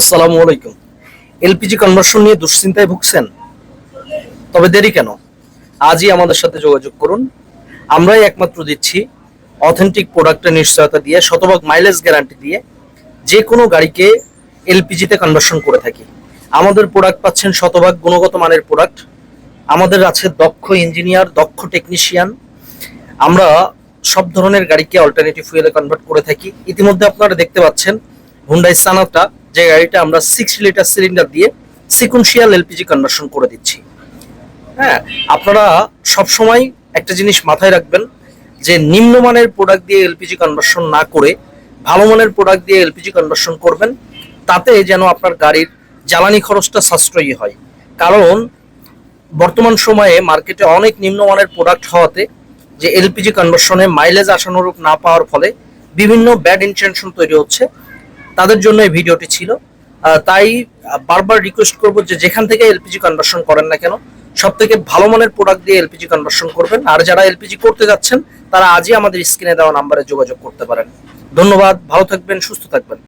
আসসালামু আলাইকুম। LPG conversion নিয়ে দুশ্চিন্তায় ভুগছেন? তবে দেরি কেন? আজই আমাদের সাথে যোগাযোগ করুন। আমরাই একমাত্র দিচ্ছি অথেন্টিক প্রোডাক্টের নিশ্চয়তা দিয়ে, শতভাগ মাইলেজ গ্যারান্টি দিয়ে যে কোনো গাড়িকে এলপিজিতে কনভার্সন করে থাকি। আমাদের প্রোডাক্ট পাচ্ছেন শতভাগ গুণগত মানের প্রোডাক্ট আমাদের আছে দক্ষ ইঞ্জিনিয়ার দক্ষ টেকনিশিয়ান আমরা সব ধরনের গাড়িকে অল্টারনেটিভ ফুয়েলে কনভার্ট করে থাকি। ইতিমধ্যে আপনারা দেখতে পাচ্ছেন হুন্ডাই সানাটা যে গাড়িটা আমরা সিক্স লিটার সিলিন্ডার দিয়ে সিকুয়েন্সিয়াল এলপিজি কনভার্সন করে দিচ্ছি। হ্যাঁ আপনারা সব সময় একটা জিনিস মাথায় রাখবেন যে নিম্নমানের প্রোডাক্ট দিয়ে এলপিজি কনভার্সন না করে ভালো মানের প্রোডাক্ট দিয়ে এলপিজি কনভার্সন করবেন, তাতে যেন আপনার গাড়ির জ্বালানি খরচটা সাশ্রয়ী হয়। কারণ বর্তমান সময়ে মার্কেটে অনেক নিম্নমানের প্রোডাক্ট হওয়াতে যে এলপিজি কনভার্সনে মাইলেজ আশানুরূপ না পাওয়ার ফলে বিভিন্ন ব্যাড ইন্টেনশন তৈরি হচ্ছে। তাদের জন্য এই ভিডিওটি ছিল। তাই বারবার রিকোয়েস্ট করব যে যেখান থেকে এলপিজি কনভার্সন করেন না কেন সব থেকে ভালো মানের প্রোডাক্ট দিয়ে এলপিজি কনভার্সন করবেন। আর যারা এলপিজি করতে যাচ্ছেন, তারা আজই আমাদের স্ক্রিনে দেওয়া নাম্বারে যোগাযোগ করতে পারেন। ধন্যবাদ, ভালো থাকবেন, সুস্থ থাকবেন।